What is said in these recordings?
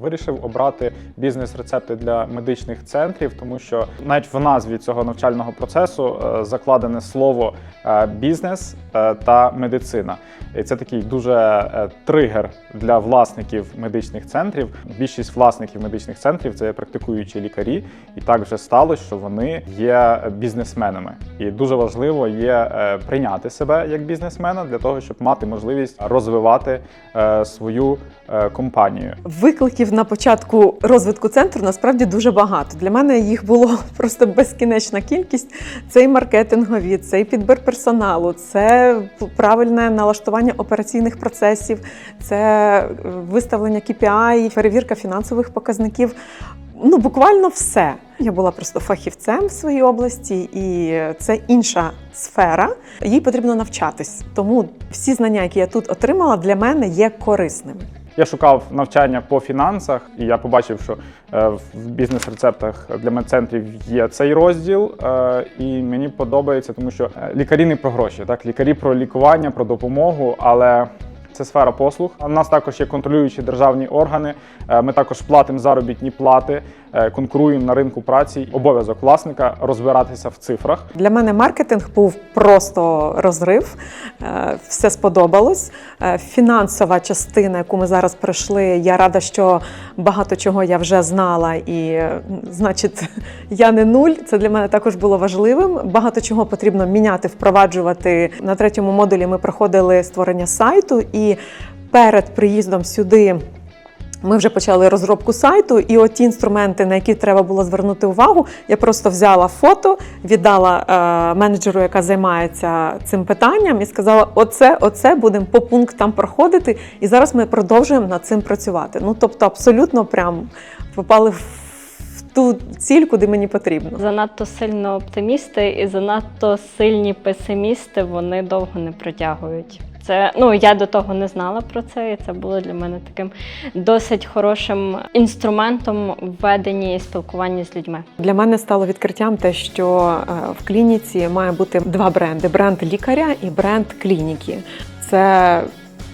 Вирішив обрати бізнес-рецепти для медичних центрів, тому що навіть в назві цього навчального процесу е, закладене слово е, бізнес е, та медицина. І це такий дуже тригер для власників медичних центрів. Більшість власників медичних центрів це практикуючі лікарі, і так вже сталося, що вони є бізнесменами. І дуже важливо є прийняти себе як бізнесмена для того, щоб мати можливість розвивати свою компанію. Викликів на початку розвитку центру насправді дуже багато. Для мене їх було просто безкінечна кількість. Це і маркетингові, це і підбір персоналу, це правильне налаштування операційних процесів, це е, виставлення KPI, перевірка фінансових показників. Ну, буквально все. Я була просто фахівцем в своїй області, і це інша сфера. Їй потрібно навчатись. Тому всі знання, які я тут отримала, для мене є корисними. Я шукав навчання по фінансах, і я побачив, що е, в бізнес-рецептах для медцентрів є цей розділ, е, і мені подобається, тому що е, лікарі не про гроші, так лікарі про лікування, про допомогу, але. Це сфера послуг. У нас також є контролюючі державні органи. Ми також платимо заробітні плати, конкуруємо на ринку праці. Обов'язок власника розбиратися в цифрах. Для мене маркетинг був просто розрив. Е, Все сподобалось. Е, Фінансова частина, яку ми зараз пройшли, я рада, що багато чого я вже знала, і е, значить, я не нуль. Це для мене також було важливим. Багато чого потрібно міняти, впроваджувати. На третьому модулі ми проходили створення сайту, і перед приїздом сюди. Ми вже почали розробку сайту, і от ті інструменти, на які треба було звернути увагу, я просто взяла фото, віддала е, менеджеру, яка займається цим питанням, і сказала: оце, оце будемо по пунктам проходити. І зараз ми продовжуємо над цим працювати. Ну тобто, абсолютно прям попали в ту ціль, куди мені потрібно. Занадто сильно оптимісти і занадто сильні песимісти вони довго не протягують. Це ну я до того не знала про це, і це було для мене таким досить хорошим інструментом в веденні і спілкуванні з людьми. Для мене стало відкриттям те, що е, в клініці має бути два бренди: бренд лікаря і бренд клініки. Це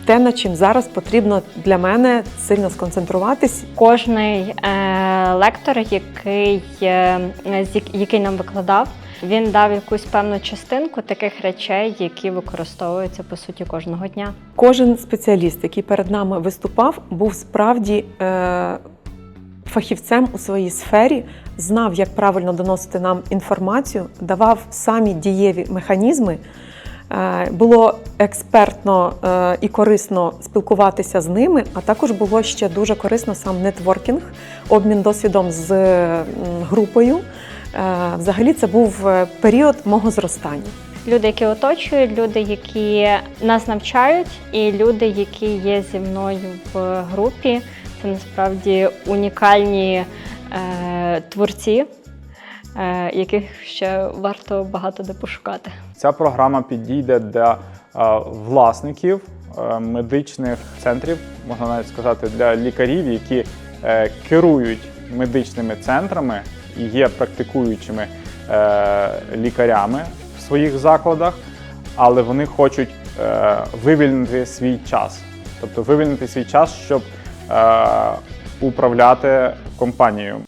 те, над чим зараз потрібно для мене сильно сконцентруватись. Кожний е, лектор, який, е, який нам викладав, він дав якусь певну частинку таких речей, які використовуються по суті кожного дня. Кожен спеціаліст, який перед нами виступав, був справді е, фахівцем у своїй сфері, знав, як правильно доносити нам інформацію, давав самі дієві механізми. Е, Було експертно е, і корисно спілкуватися з ними, а також було ще дуже корисно сам нетворкінг, обмін досвідом з групою. Е, Взагалі, це був е, період мого зростання. Люди, які оточують, люди, які нас навчають, і люди, які є зі мною в групі, це насправді унікальні е, творці, е, яких ще варто багато де пошукати. Ця програма підійде для е, власників е, медичних центрів, можна навіть сказати, для лікарів, які е, керують медичними центрами є практикуючими е, лікарями в своїх закладах, але вони хочуть е, вивільнити свій час, тобто вивільнити свій час, щоб е, управляти компанією.